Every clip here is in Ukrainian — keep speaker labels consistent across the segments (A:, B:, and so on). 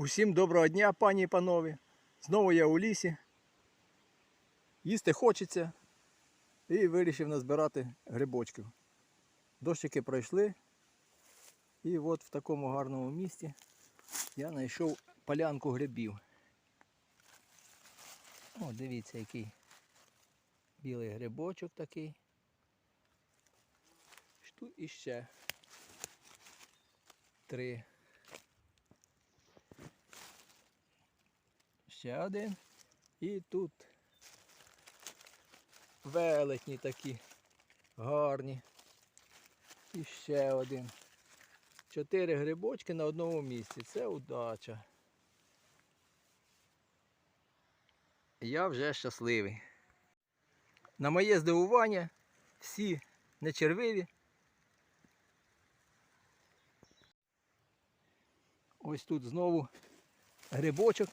A: Усім доброго дня, пані і панове. Знову я у лісі. Їсти хочеться. І вирішив назбирати грибочків. Дощики пройшли. І от в такому гарному місці я знайшов полянку грибів. О, дивіться, який білий грибочок такий. Тут іще три. Ще один. І тут велетні такі гарні. І ще один. Чотири грибочки на одному місці. Це удача. Я вже щасливий. На моє здивування всі не червиві. Ось тут знову грибочок.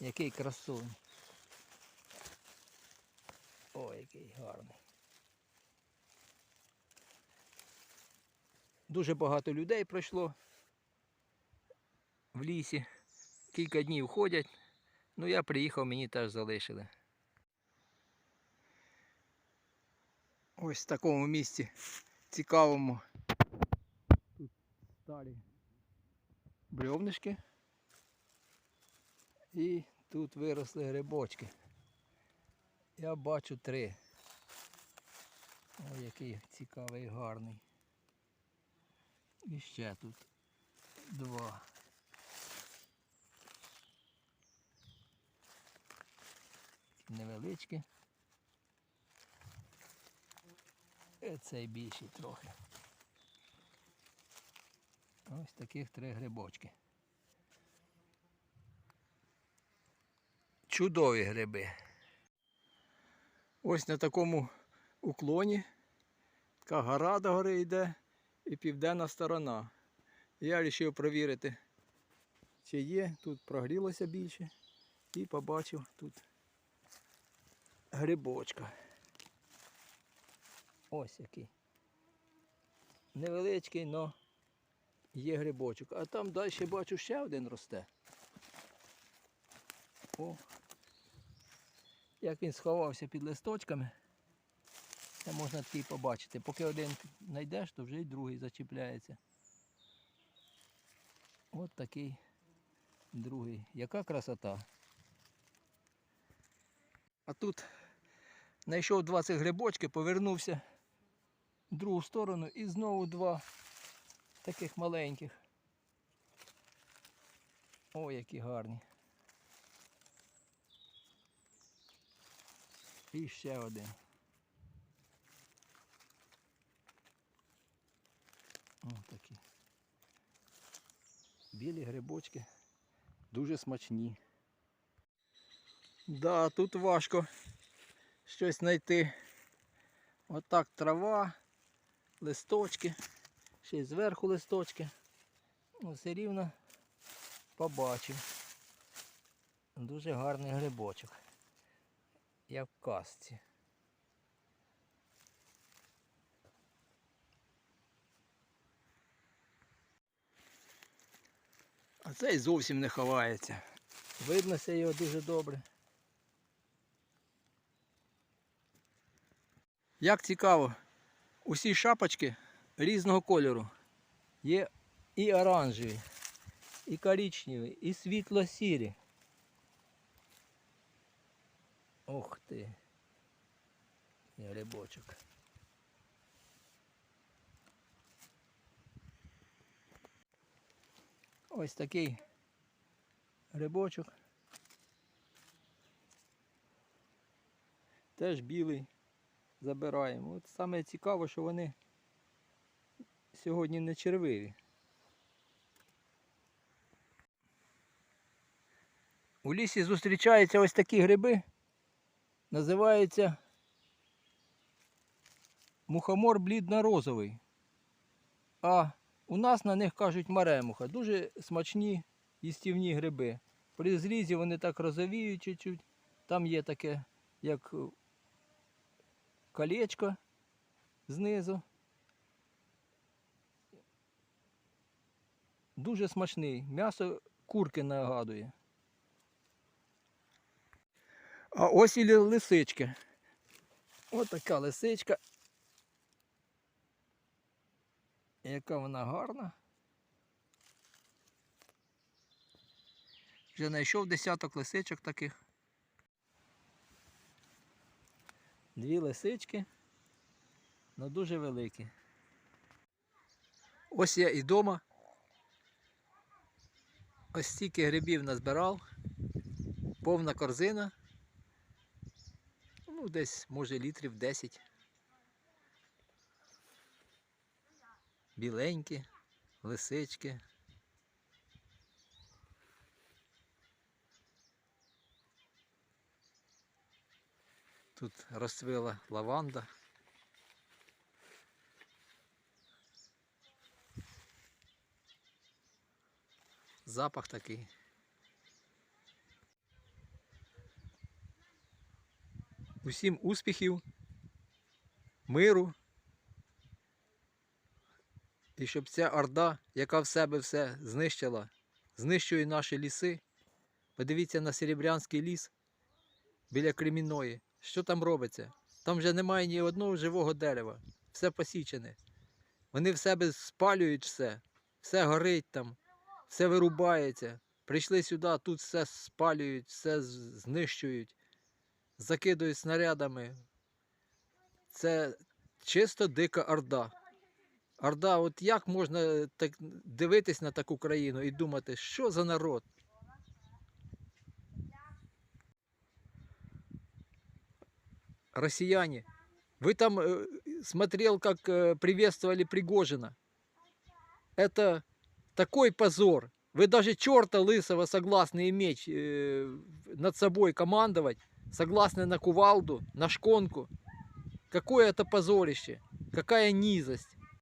A: Який красивий. Ой, який гарний. Дуже багато людей пройшло в лісі. Кілька днів ходять. Ну я приїхав, мені теж залишили. Ось в такому місці цікавому. Тут старі бревнишки. І тут виросли грибочки. Я бачу три. Ой, який цікавий, гарний. І ще тут два. Невеличкі. І цей більший трохи. Ось таких три грибочки. Чудові гриби. Ось на такому уклоні така гора до гори йде і південна сторона. Я вирішив провірити, чи є. Тут прогрілося більше і побачив тут грибочка. Ось який. Невеличкий, але є грибочок. А там далі бачу ще один росте. О, як він сховався під листочками. Це можна такий побачити. Поки один знайдеш, то вже й другий зачіпляється. От такий другий. Яка красота. А тут знайшов 20 грибочків, повернувся в другу сторону і знову два таких маленьких. О, які гарні. І ще один. О, такі. Білі грибочки дуже смачні. Да, тут важко щось знайти. Отак трава, листочки, ще й зверху листочки. Все рівно побачив. Дуже гарний грибочок як в казці. А цей зовсім не ховається. Виднося його дуже добре. Як цікаво, усі шапочки різного кольору. Є і оранжеві, і коричневі, і світло-сірі. Ух ти. Грибочок. Ось такий грибочок. Теж білий. Забираємо. От саме цікаво, що вони сьогодні не червиві. У лісі зустрічаються ось такі гриби. Називається мухомор блідно-розовий. А у нас на них кажуть маремуха. Дуже смачні їстівні гриби. При зрізі вони так розовіють чуть-чуть. Там є таке, як колечко знизу. Дуже смачний. М'ясо курки нагадує. А ось і лисички. Ось така лисичка. Яка вона гарна. Вже знайшов десяток лисичок таких. Дві лисички, але дуже великі. Ось я і вдома. Ось стільки грибів назбирав. Повна корзина. Ну, десь, може, літрів 10. Біленькі, лисички. Тут розцвіла лаванда. Запах такий. Усім успіхів, миру. І щоб ця орда, яка в себе все знищила, знищує наші ліси. Подивіться на Серебрянський ліс біля Креміної. Що там робиться? Там вже немає ні одного живого дерева. Все посічене. Вони в себе спалюють все, все горить там, все вирубається. Прийшли сюди, тут все спалюють, все знищують, закидують снарядами. Це чисто дика орда. Орда, от як можна так дивитись на таку країну і думати, що за народ? Россияне, вы там смотрел, как приветствовали Пригожина. Это такой позор. Вы даже черта лысого согласны иметь э, над собой командовать, согласны на кувалду, на шконку. Какое это позорище, какая низость.